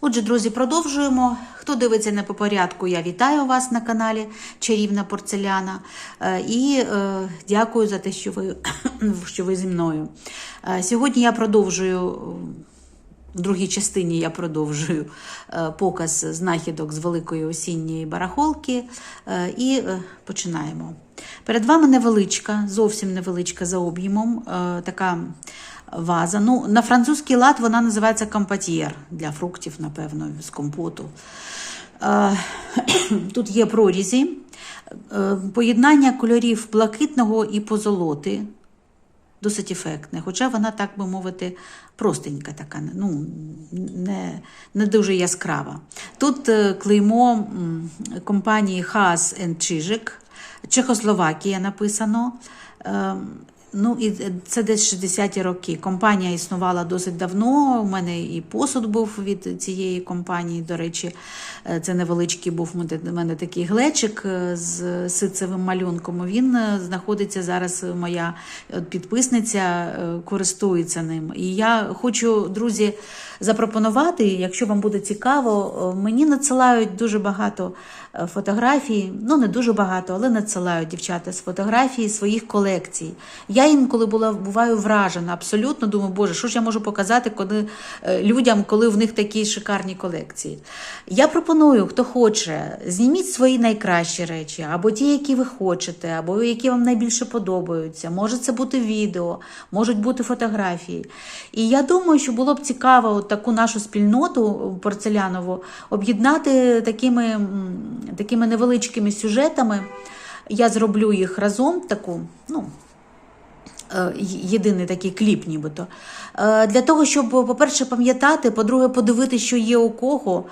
Отже, друзі, продовжуємо. Хто дивиться не по порядку, я вітаю вас на каналі Чарівна Порцеляна Е, і е, дякую за те, що ви, що ви зі мною. Е, Сьогодні я продовжую. В другій частині я продовжую е, показ знахідок з великої осінньої барахолки е, і е, починаємо. Перед вами невеличка, зовсім невеличка за об'ємом, така ваза. Ну, на французький лад вона називається компатьєр для фруктів, напевно, з компоту. Тут є прорізі, поєднання кольорів блакитного і позолоти досить ефектне, хоча вона, так би мовити, простенька така, ну, не, не дуже яскрава. Тут е, клеймо компанії Haas Чижик, Чехословакія написано. Ну, і це десь 60-ті роки. Компанія існувала досить давно. У мене і посуд був від цієї компанії. До речі, е, це невеличкий був у мене такий глечик е, з ситцевим малюнком. Він е, знаходиться зараз. Моя підписниця користується ним. І я хочу, друзі, запропонувати, якщо вам буде цікаво, мені надсилають дуже багато фотографій. Ну, не дуже багато, але надсилають дівчата з фотографій своїх колекцій. Я інколи була буваю вражена, абсолютно думаю, боже, що ж я можу показати коли, е, людям, коли в них такі шикарні колекції. Я пропоную, хто хоче, зніміть свої найкращі речі, або ті, які ви хочете, або які вам найбільше подобаються. Може це бути відео, можуть бути фотографії. І я думаю, що було б цікаво от таку нашу спільноту порцелянову об'єднати такими, такими невеличкими сюжетами. Я зроблю їх разом таку, ну, єдиний такий кліп, нібито. Е, Для того, щоб, по-перше, пам'ятати, по-друге, подивитися, що є у кого.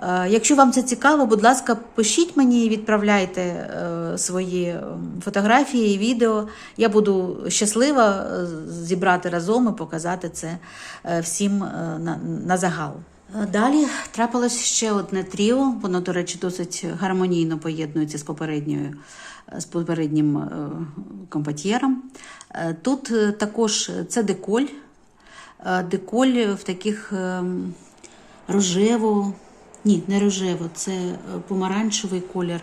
Е, Якщо вам це цікаво, будь ласка, пишіть мені і відправляйте е, свої фотографії і відео. Я буду щаслива е, зібрати разом і показати це е, всім е, на загал. Е, Далі трапилось ще одне тріо. Воно, до речі, досить гармонійно поєднується з попередньою е, з попереднім е, компатьєром. Тут також це деколь. Деколь в таких ем, рожево, ні, не рожево, це помаранчевий колір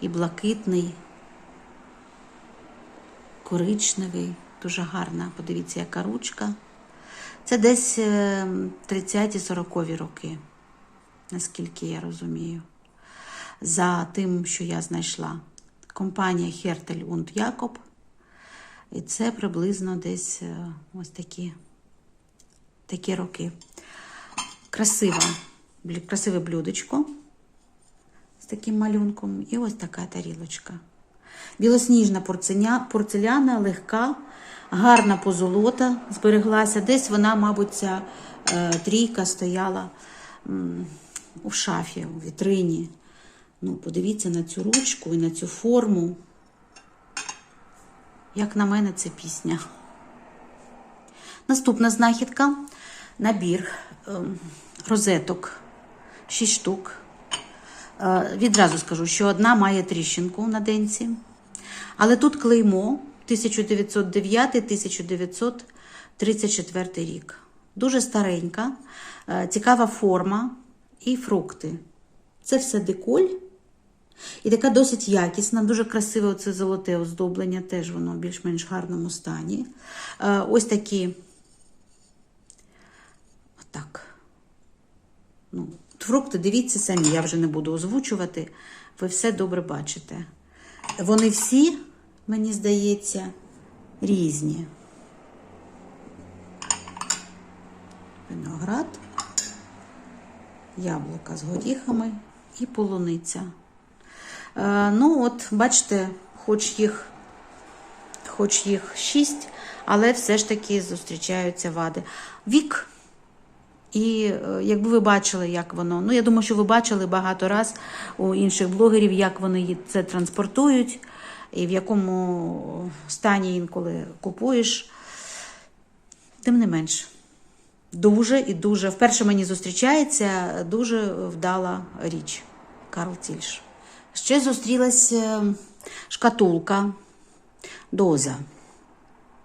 і блакитний, коричневий, дуже гарна. Подивіться, яка ручка. Це десь е, 30-40 роки, наскільки я розумію. За тим, що я знайшла. Компанія Хертель und Якоб. І це приблизно десь е, ось такі, такі роки. Красива, красиве блюдечко з таким малюнком. І ось така тарілочка. Білосніжна порценя, порцеляна, легка, гарна позолота збереглася. Десь вона, мабуть, ця е, трійка стояла у шафі, у вітрині. Ну, подивіться на цю ручку і на цю форму. Як на мене, це пісня. Наступна знахідка набір ем, розеток, 6 штук. Е, Відразу скажу, що одна має тріщинку на денці, але тут клеймо 1909-1934 рік. Дуже старенька, е, цікава форма і фрукти. Це все деколь. І така досить якісна, дуже красиве оце золоте оздоблення, теж воно в більш-менш гарному стані. Е, Ось такі. Отак. Ну, фрукти, дивіться самі, я вже не буду озвучувати. Ви все добре бачите. Вони всі, мені здається, різні. Виноград, яблука з горіхами і полуниця. Е, ну, от, бачите, хоч їх, хоч їх шість, але все ж таки зустрічаються вади. Вік. І е, якби ви бачили, як воно. Ну, я думаю, що ви бачили багато раз у інших блогерів, як вони це транспортують, і в якому стані інколи купуєш. Тим не менш, дуже і дуже. Вперше мені зустрічається дуже вдала річ Карл Тільш. Ще зустрілася е, шкатулка доза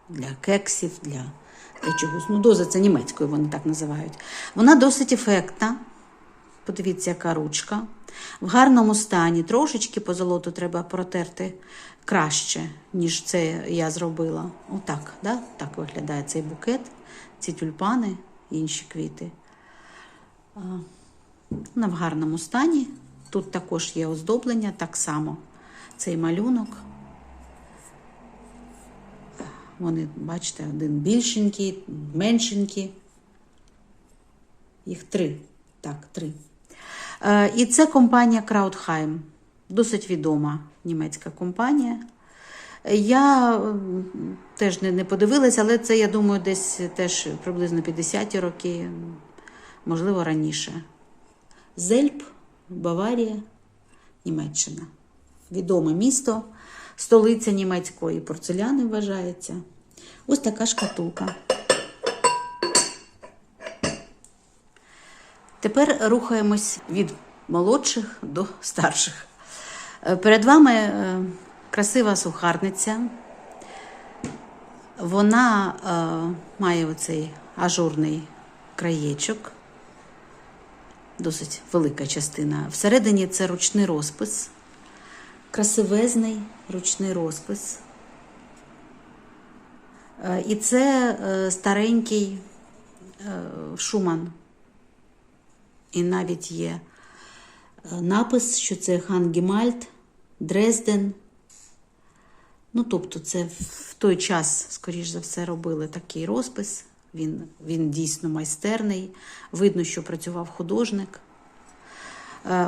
для кексів, для, для чогось. Ну, доза це німецькою, вони так називають. Вона досить ефектна. Подивіться, яка ручка. В гарному стані. Трошечки по золоту треба протерти краще, ніж це я зробила. Отак, да? так виглядає цей букет, ці тюльпани і інші квіти. Вона в гарному стані. Тут також є оздоблення, так само цей малюнок. Вони, бачите, один більшенький, меншенький. Їх три. Так, три. Е, І це компанія Краудхайм, досить відома німецька компанія. Я теж не, подивилася, але це, я думаю, десь теж приблизно 50-ті роки, можливо, раніше. Зельп, Баварія, Німеччина. Відоме місто, столиця німецької порцеляни вважається. Ось така шкатулка. Тепер рухаємось від молодших до старших. Е, Перед вами е, красива сухарниця. Вона е, має оцей ажурний краєчок, досить велика частина. Всередині це ручний розпис, красивезний ручний розпис. Е, І це е, старенький е, Шуман. І навіть є напис, що це хан Гімальт, Дрезден. Ну, тобто, це в той час, скоріш за все, робили такий розпис. Він, він дійсно майстерний. Видно, що працював художник.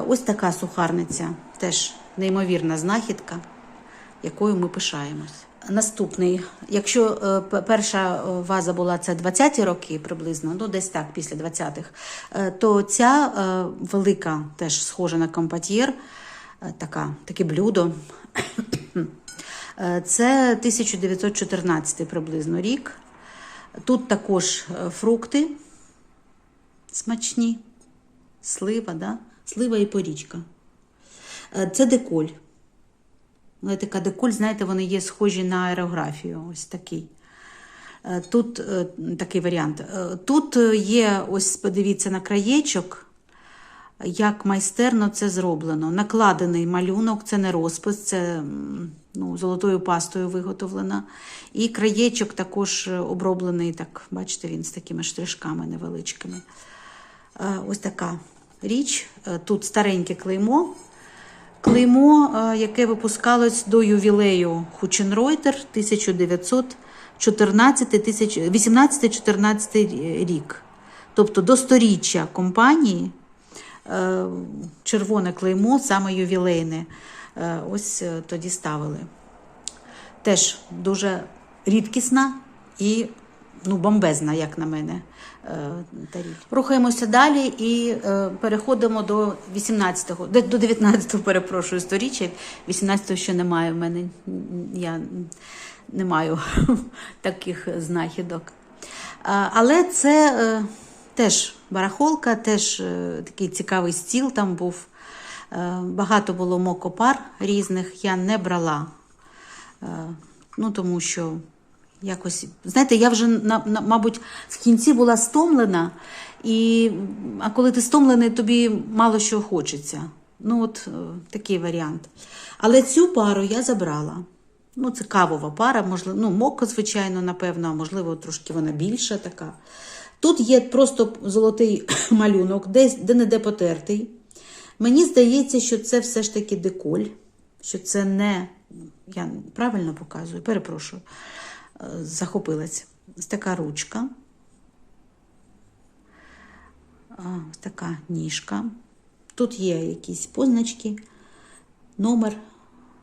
Ось така сухарниця, теж неймовірна знахідка, якою ми пишаємось. Наступний, якщо е, перша е, ваза була це 20-ті роки приблизно, ну десь так, після 20-х, е, то ця велика, теж схожа на компатьєр, така, таке блюдо. Це 1914 приблизно рік. Тут також фрукти смачні, слива, да? слива і порічка. Е, Це деколь. Але така деколь, знаєте, вони є схожі на аерографію. Ось такий. Е, Тут е, такий варіант. Тут є, ось подивіться на краєчок, як майстерно це зроблено. Накладений малюнок, це не розпис, це ну, золотою пастою виготовлена. І краєчок також оброблений, так, бачите, він з такими штришками невеличкими. Ось така річ. Тут стареньке клеймо. Клеймо, е, яке випускалось до ювілею Хученройтер 18-14 рік. Тобто до сторіччя компанії е, червоне клеймо, саме ювілейне, е, ось тоді ставили. Теж дуже рідкісна і ну, бомбезна, як на мене. Е, таріль. Рухаємося далі і е, переходимо до 18-го, до, до 19-го, перепрошую, сторіччя. 18-го ще немає в мене. Я не маю таких знахідок. Але це е, теж барахолка, теж такий цікавий стіл там був. Багато було мокопар різних, я не брала. Ну, тому що якось, знаєте, я вже, на, на, мабуть, в кінці була стомлена, і, а коли ти стомлений, тобі мало що хочеться. Ну, от е, такий варіант. Але цю пару я забрала. Ну, це кавова пара, можливо, ну, моко, звичайно, напевно, а можливо, трошки вона більша така. Тут є просто золотий малюнок, десь де-не-де потертий. Мені здається, що це все ж таки деколь, що це не. Я правильно показую, перепрошую, захопилась. Ось така ручка. Ось така ніжка. Тут є якісь позначки, номер,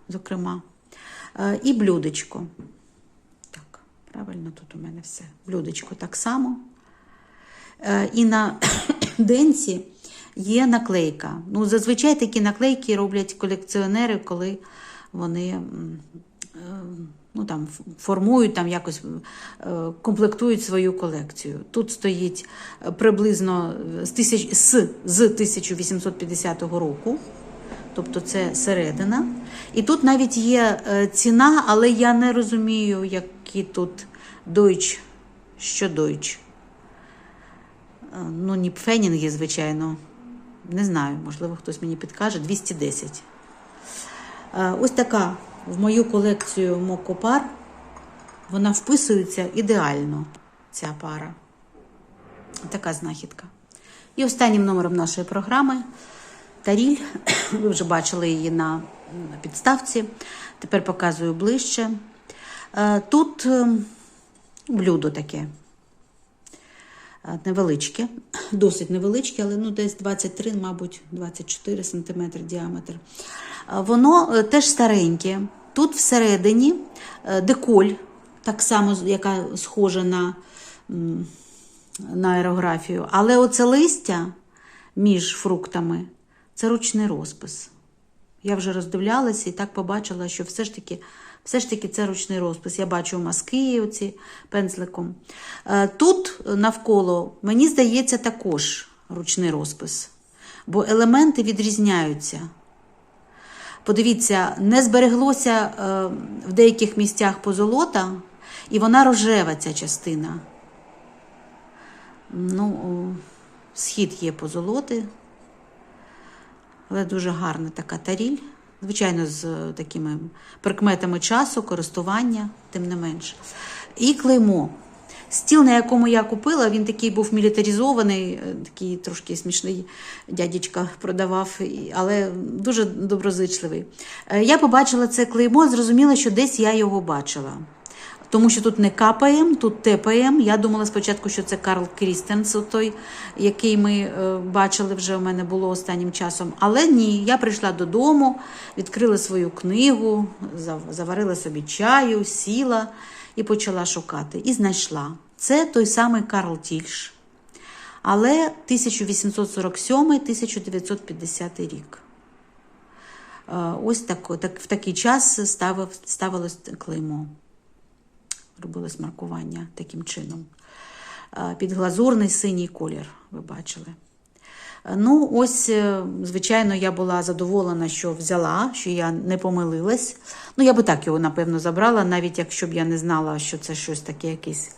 зокрема, і блюдечко. Так, правильно, тут у мене все. Блюдечко так само. Е, І на денці є наклейка. Ну, зазвичай такі наклейки роблять колекціонери, коли вони е, ну, там, формують, там, якось е, комплектують свою колекцію. Тут стоїть е, приблизно з, тисяч, з, з 1850 року. Тобто це середина. І тут навіть є е, ціна, але я не розумію, які тут Deutsch, що. Е, Ну, ні пфенінги, звичайно, Не знаю, можливо, хтось мені підкаже, 210. Е, Ось така в мою колекцію мокопар. Вона вписується ідеально, ця пара. Така знахідка. І останнім номером нашої програми Таріль. Ви вже бачили її на підставці. Тепер показую ближче. Е, Тут е, блюдо таке. Е, Невеличке, досить невеличке, але ну, десь 23, мабуть, 24 см діаметр. Е, Воно е, теж стареньке. Тут всередині деколь, так само, яка схожа на, на аерографію. Але оце листя між фруктами це ручний розпис. Я вже роздивлялася і так побачила, що все ж таки, все ж таки це ручний розпис. Я бачу маски оці пензликом. Е, Тут навколо, мені здається, також ручний розпис, бо елементи відрізняються. Подивіться, не збереглося е, в деяких місцях позолота, і вона рожева ця частина. Ну, схід є позолоти, але дуже гарна така таріль. Звичайно, з е, такими прикметами часу, користування, тим не менш. І клеймо. Стіл, на якому я купила, він такий був мілітаризований, е, такий трошки смішний дядечка продавав, але дуже доброзичливий. Е, Я побачила це клеймо, зрозуміла, що десь я його бачила. Тому що тут не КПМ, тут ТПМ. Я думала спочатку, що це Карл Крістенс, той, який ми е, бачили вже у мене було останнім часом. Але ні, я прийшла додому, відкрила свою книгу, заварила собі чаю, сіла і почала шукати. І знайшла. Це той самий Карл Тільш, але 1847-1950 рік. Е, Ось так, так, в такий час ставилось клеймо робилось маркування таким чином. Е, Підглазурний синій колір, ви бачили. Е, Ну, ось, е, звичайно, я була задоволена, що взяла, що я не помилилась. Ну, я би так його, напевно, забрала, навіть якщо б я не знала, що це щось таке, якась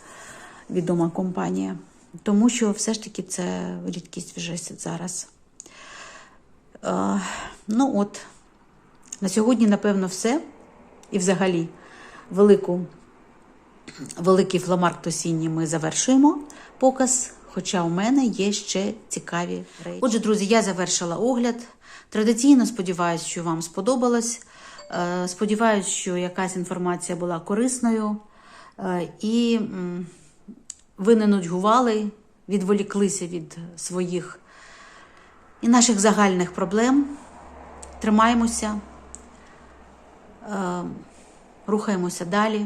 відома компанія. Тому що все ж таки це рідкість вже зараз. Е, Ну, от, на сьогодні, напевно, все. І взагалі, велику великий фломарк осінній ми завершуємо показ. Хоча у мене є ще цікаві речі. Отже, друзі, я завершила огляд. Традиційно сподіваюся, що вам сподобалось. Е, Сподіваюсь, що якась інформація була корисною. Е, І ви не нудьгували, відволіклися від своїх і наших загальних проблем. Тримаємося, е, рухаємося далі.